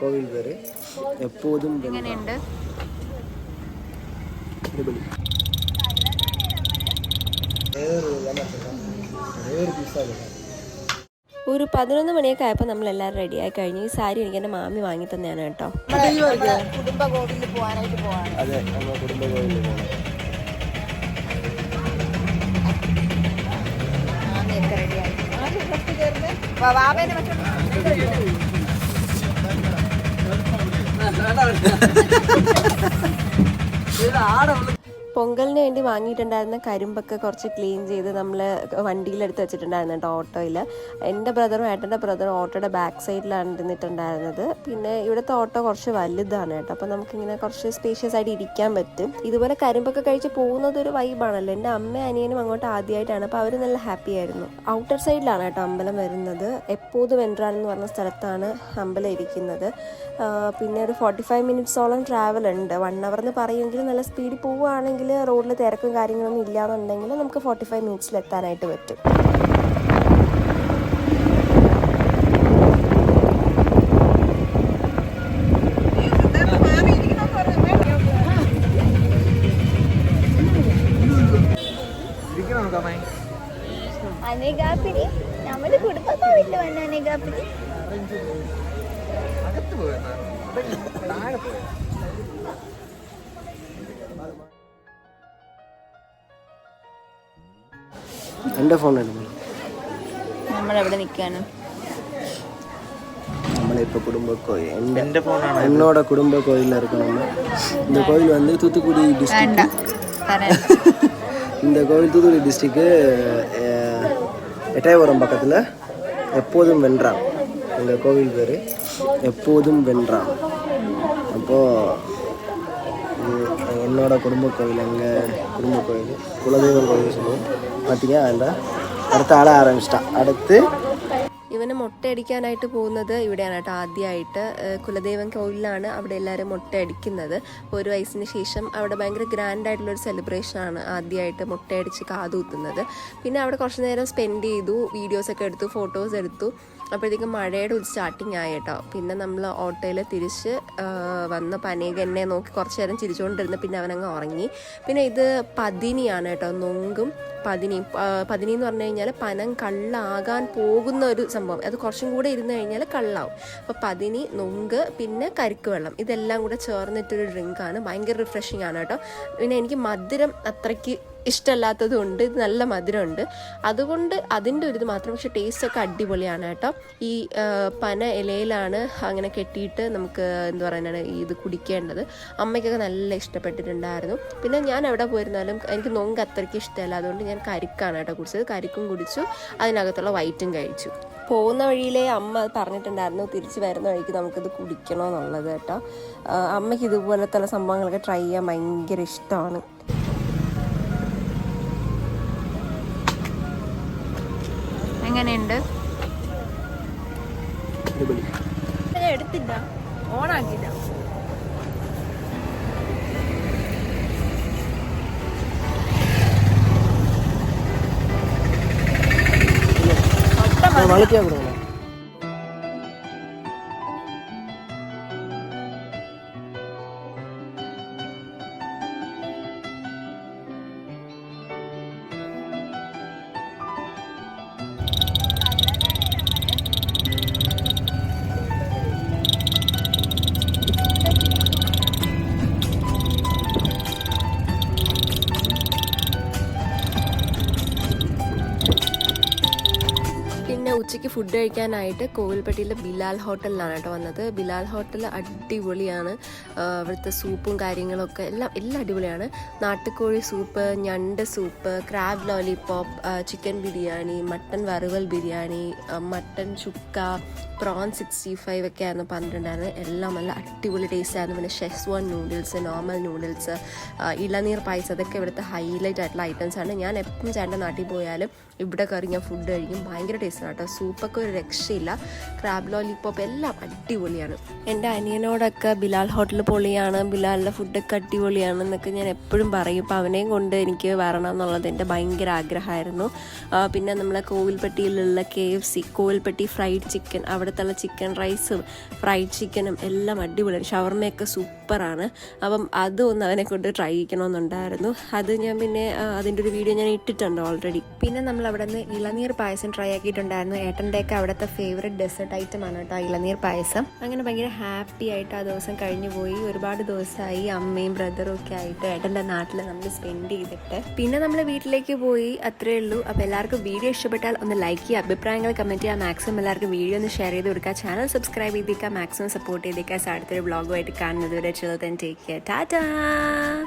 കോവിൽ പേര്? എപ്പോഴും എങ്ങനെയുണ്ട്? ഒരു പതിനൊന്ന് മണിയൊക്കെ ആയപ്പോ നമ്മൾ എല്ലാരും റെഡി ആയി കഴിഞ്ഞു. ഈ സാരി എനിക്ക് എന്റെ മാമി വാങ്ങി തന്നെയാണ് കേട്ടോ. കുടുംബ കോവിലിൽ പോവാനായിട്ട് പോവാൻ അതെ കുടുംബ കയറുന്നത് വാവേനെ മറ്റേ പൊങ്കലിന് വേണ്ടി വാങ്ങിയിട്ടുണ്ടായിരുന്ന കരിമ്പൊക്കെ കുറച്ച് ക്ലീൻ ചെയ്ത് നമ്മൾ വണ്ടിയിലെടുത്ത് വെച്ചിട്ടുണ്ടായിരുന്നു കേട്ടോ ഓട്ടോയിൽ എന്റെ ബ്രദറും ഏട്ടന്റെ ബ്രദറും ഓട്ടോയുടെ ബാക്ക് സൈഡിലാണ് ഇരുന്നിട്ടുണ്ടായിരുന്നത്. പിന്നെ ഇവിടുത്തെ ഓട്ടോ കുറച്ച് വലുതാണ് കേട്ടോ. അപ്പോൾ നമുക്കിങ്ങനെ കുറച്ച് സ്പേഷ്യസ് ആയിട്ട് ഇരിക്കാൻ പറ്റും. ഇതുപോലെ കരിമ്പൊക്കെ കഴിച്ച് പോകുന്നത് ഒരു വൈബാണല്ലോ എന്റെ അമ്മയും അനിയനും അങ്ങോട്ട് ആദ്യമായിട്ടാണ് അപ്പോൾ അവർ നല്ല ഹാപ്പി ആയിരുന്നു. ഔട്ടർ സൈഡിലാണ് കേട്ടോ അമ്പലം വരുന്നത്. എപ്പോഴും വെൻട്രാൻ എന്ന് പറഞ്ഞ സ്ഥലത്താണ് അമ്പലം ഇരിക്കുന്നത്. പിന്നെ ഒരു ഫോർട്ടി ഫൈവ് മിനിറ്റ്സോളം ട്രാവൽ ഉണ്ട്. വൺ അവർ എന്ന് പറയുമെങ്കിൽ നല്ല സ്പീഡിൽ പോവുകയാണെങ്കിൽ റോഡിൽ തിരക്കും കാര്യങ്ങളൊന്നും ഇല്ലാന്നുണ്ടെങ്കിൽ നമുക്ക് ഫോർട്ടി ഫൈവ് മിനിറ്റ്സിൽ എത്താനായിട്ട് പറ്റും. നമ്മുടെ വന്ന അനേകാപ്പിനി? എൻ്റെ ഫോൺ എടുക്കണം നമ്മളെവിടെ നിൽക്കാണ് നമ്മളിപ്പോൾ குடும்ப கோயில் എൻ്റെ என்னோட குடும்ப கோயிலில் இருக்கோம் நம்ம இந்த கோயில் வந்து தூத்துக்குடி டிஸ்ட்ரிக்ட் இந்த கோவில் தூத்துக்குடி டிஸ்ட்ரிக்கு எட்டயபுரம் பக்கத்தில் எப்போதும் வென்றான் இந்த கோவில் பேர் எப்போதும் வென்றான் அப்போது என்னோட குடும்ப கோயில் எங்கள் குடும்ப கோயில். குலதெய்வம் கோயில் சொல்லுவோம். பார்த்தீங்க அந்த அடுத்த ஆட ஆரம்பிச்சிட்டான் அடுத்து ഇവന് മുട്ടയടിക്കാനായിട്ട് പോകുന്നത് ഇവിടെയാണ് കേട്ടോ ആദ്യമായിട്ട്. കുലദേവൻ കുലദൈവം കോവിലാണ് അവിടെ എല്ലാവരും മുട്ടയടിക്കുന്നത്. ഒരു വയസ്സിന് ശേഷം അവിടെ ഭയങ്കര ഗ്രാൻഡ് ആയിട്ടുള്ളൊരു സെലിബ്രേഷനാണ് ആദ്യമായിട്ട് മുട്ടയടിച്ച് കാതൂത്തുന്നത്. പിന്നെ അവിടെ കുറച്ച് നേരം സ്പെൻഡ് ചെയ്തു വീഡിയോസൊക്കെ എടുത്തു ഫോട്ടോസ് എടുത്തു. അപ്പോഴത്തേക്കും മഴയുടെ ഒരു സ്റ്റാർട്ടിങ് ആയി കേട്ടോ. പിന്നെ നമ്മൾ ഓട്ടോയിൽ തിരിച്ച് വന്ന് പനേക എന്നെ നോക്കി കുറച്ച് നേരം ചിരിച്ചുകൊണ്ടിരുന്നു പിന്നെ അവനങ്ങ് ഉറങ്ങി. പിന്നെ ഇത് പതിനിയാണ് കേട്ടോ നൊങ്കും പതിനി പതിനി എന്ന് പറഞ്ഞു കഴിഞ്ഞാൽ പനം കള്ളാകാൻ പോകുന്ന ഒരു സംഭവം അത് കുറച്ചും കൂടെ ഇരുന്ന് കഴിഞ്ഞാൽ കള്ളാവും. അപ്പോൾ പതിനി നുങ്ക് പിന്നെ കരിക്ക് വെള്ളം. ഇതെല്ലാം കൂടെ ചേർന്നിട്ടൊരു ഡ്രിങ്കാണ് ഭയങ്കര റിഫ്രഷിംഗ് ആണ് കേട്ടോ. പിന്നെ എനിക്ക് മധുരം അത്രയ്ക്ക് ഇഷ്ടമല്ലാത്തതുണ്ട്. ഇത് നല്ല മധുരമുണ്ട്. അതുകൊണ്ട് അതിന്റെ ഒരു ഇത് മാത്രം പക്ഷെ ടേസ്റ്റ് ഒക്കെ അടിപൊളിയാണ് കേട്ടോ. ഈ പന ഇലയിലാണ് അങ്ങനെ കെട്ടിയിട്ട് നമുക്ക് എന്ത് പറയുന്നത് ഇത് കുടിക്കേണ്ടത്. അമ്മയ്ക്കൊക്കെ നല്ല ഇഷ്ടപ്പെട്ടിട്ടുണ്ടായിരുന്നു. പിന്നെ ഞാൻ എവിടെ പോയിരുന്നാലും എനിക്ക് നൊങ്ക് അത്രയ്ക്ക് ഇഷ്ടമല്ല. അതുകൊണ്ട് ഞാൻ കരിക്കാണ് കേട്ടോ കുടിച്ചത്. കരിക്കും കുടിച്ചു. അതിനകത്തുള്ള വൈറ്റും കഴിച്ചു. പോകുന്ന വഴിയിലെ അമ്മ അത് പറഞ്ഞിട്ടുണ്ടായിരുന്നു തിരിച്ച് വരുന്ന വഴിക്ക് നമുക്കിത് കുടിക്കണമെന്നുള്ളത് കേട്ടോ. അമ്മയ്ക്ക് ഇതുപോലത്തുള്ള സംഭവങ്ങളൊക്കെ ട്രൈ ചെയ്യാൻ ഭയങ്കര ഇഷ്ടമാണ്. എങ്ങനെയുണ്ട്? എടുത്തില്ല. ഓണാക്കിയില്ല. வழுக்கே கொடுக்கணும். പിന്നെ ഉച്ചയ്ക്ക് ഫുഡ് കഴിക്കാനായിട്ട് കോവിൽപ്പട്ടിയിലെ ബിലാൽ ഹോട്ടലിലാണ് കേട്ടോ വന്നത്. ബിലാൽ ഹോട്ടൽ അടിപൊളിയാണ്. അവിടുത്തെ സൂപ്പും കാര്യങ്ങളൊക്കെ എല്ലാം എല്ലാം അടിപൊളിയാണ്. നാട്ടുകോഴി സൂപ്പ് ഞണ്ട് soup crab lollipop chicken biryani mutton വറുവൽ biryani mutton chukka prawn sixty five ഒക്കെ ആയിരുന്നു പറഞ്ഞിട്ടുണ്ടായിരുന്നത്. എല്ലാം നല്ല അടിപൊളി ടേസ്റ്റ് ആയിരുന്നു. പിന്നെ ഷെസ്വാൻ നൂഡിൽസ് നോർമൽ നൂഡിൽസ് ഇളനീർ പായസം അതൊക്കെ ഇവിടുത്തെ ഹൈലൈറ്റ് ആയിട്ടുള്ള ഐറ്റംസ് ആണ്. ഞാൻ എപ്പം ചേട്ടന്റെ നാട്ടിൽ പോയാലും ഇവിടെ കയറി ഞാൻ ഫുഡ് കഴിക്കും. ഭയങ്കര ടേസ്റ്റാണ് കേട്ടോ സൂപ്പൊക്കെ ഒരു രക്ഷയില്ല. ക്രാബ് ലോലിപ്പോപ്പ് എല്ലാം അടിപൊളിയാണ്. എന്റെ അനിയനോടൊക്കെ ബിലാൽ ഹോട്ടൽ പൊളിയാണ് ബിലാലിന്റെ ഫുഡൊക്കെ അടിപൊളിയാണ് എന്നൊക്കെ ഞാൻ എപ്പോഴും പറയും. അപ്പോൾ അവനെയും കൊണ്ട് എനിക്ക് വരണം എന്നുള്ളത് എന്റെ ഭയങ്കര ആഗ്രഹമായിരുന്നു. പിന്നെ നമ്മളെ കോവിൽപ്പട്ടിയിലുള്ള K F C Kovilpatti fried chicken അവിടുത്തെ ചിക്കൻ റൈസും ഫ്രൈഡ് ചിക്കനും എല്ലാം അടിപൊളിയാണ്. ഷവർമയൊക്കെ സൂപ്പറാണ്. അപ്പം അതൊന്ന് അവനെ കൊണ്ട് ട്രൈ ചെയ്യണമെന്നുണ്ടായിരുന്നു. അത് ഞാൻ പിന്നെ അതിന്റെ ഒരു വീഡിയോ ഞാൻ ഇട്ടിട്ടുണ്ട് ഓൾറെഡി പിന്നെ നമ്മൾ അവിടെ നിന്ന് ഇളനീർ പായസം ട്രൈ ആക്കിയിട്ടുണ്ടായിരുന്നു. ഏട്ടന്റെയൊക്കെ അവിടുത്തെ ഫേവറേറ്റ് ഡെസേർട്ട് ആണ് കേട്ടോ ഇളനീർ പായസം. അങ്ങനെ ഭയങ്കര ഹാപ്പി ആയിട്ട് ആ ദിവസം കഴിഞ്ഞു പോയി. ഒരുപാട് ദിവസമായി അമ്മയും ബ്രദറും ഒക്കെ ആയിട്ട് ഏട്ടന്റെ നാട്ടിൽ നമ്മൾ സ്പെൻഡ് ചെയ്തിട്ട്. പിന്നെ നമ്മൾ വീട്ടിലേക്ക് പോയി അത്രേ ഉള്ളൂ. അപ്പോൾ എല്ലാവർക്കും വീഡിയോ ഇഷ്ടപ്പെട്ടാൽ ഒന്ന് ലൈക്ക് ചെയ്യുക അഭിപ്രായങ്ങൾ കമന്റ് ചെയ്യുക. മാക്സിമം എല്ലാവർക്കും വീഡിയോ ഒന്ന് ഷെയർ ചെയ്ത് കൊടുക്കുക. ചാനൽ സബ്സ്ക്രൈബ് ചെയ്തേക്കുക മാക്സിമം സപ്പോർട്ട് ചെയ്തേക്കുക. അടുത്തൊരു വ്ളോഗുമായിട്ട് കാണുന്നത് വരെ till then, take care. Tata.